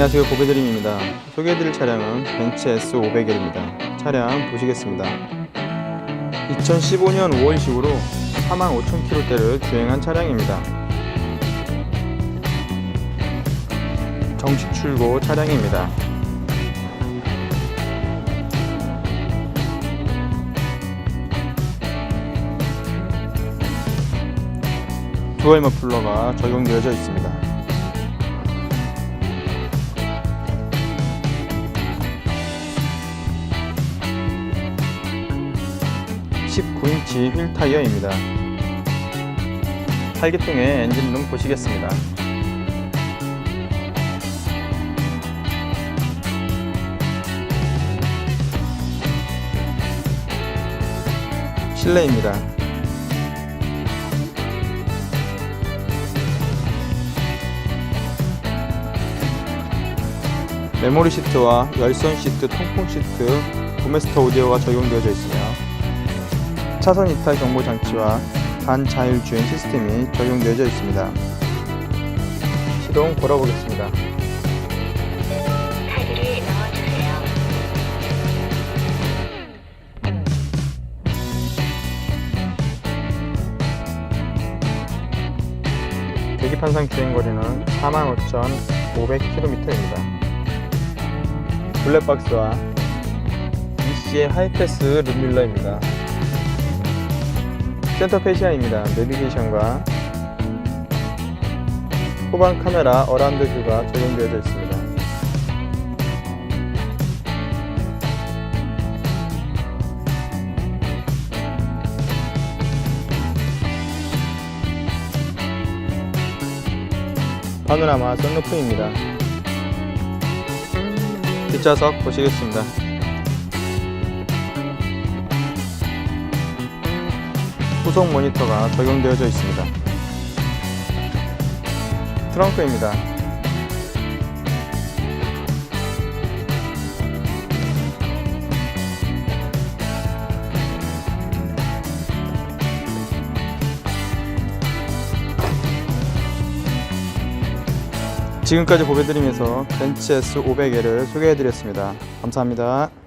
안녕하세요. 고배드림입니다. 소개해드릴 차량은 벤츠 S500L입니다. 차량 보시겠습니다. 2015년 5월식으로 45,000km대를 주행한 차량입니다. 정식 출고 차량입니다. 듀얼 머플러가 적용되어져 있습니다 19인치 휠 타이어입니다. 8기통의 엔진룸 보시겠습니다. 실내입니다. 메모리 시트와 열선 시트, 통풍 시트, 도메스터 오디오가 적용되어져 있으며 차선 이탈 경보 장치와 반자율 주행 시스템이 적용되어져 있습니다. 시동 걸어보겠습니다. 카드를 넣어주세요. 계기판상 주행거리는 45,500km입니다. 블랙박스와 EC의 하이패스 룸밀러입니다. 센터 페시아입니다. 내비게이션과 후방 카메라 어라운드 뷰가 적용되어져 있습니다. 파노라마 썬루프입니다. 뒷좌석 보시겠습니다. 후속 모니터가 적용되어져 있습니다. 트렁크입니다. 지금까지 보여드리면서 벤츠 S500L을 소개해드렸습니다. 감사합니다.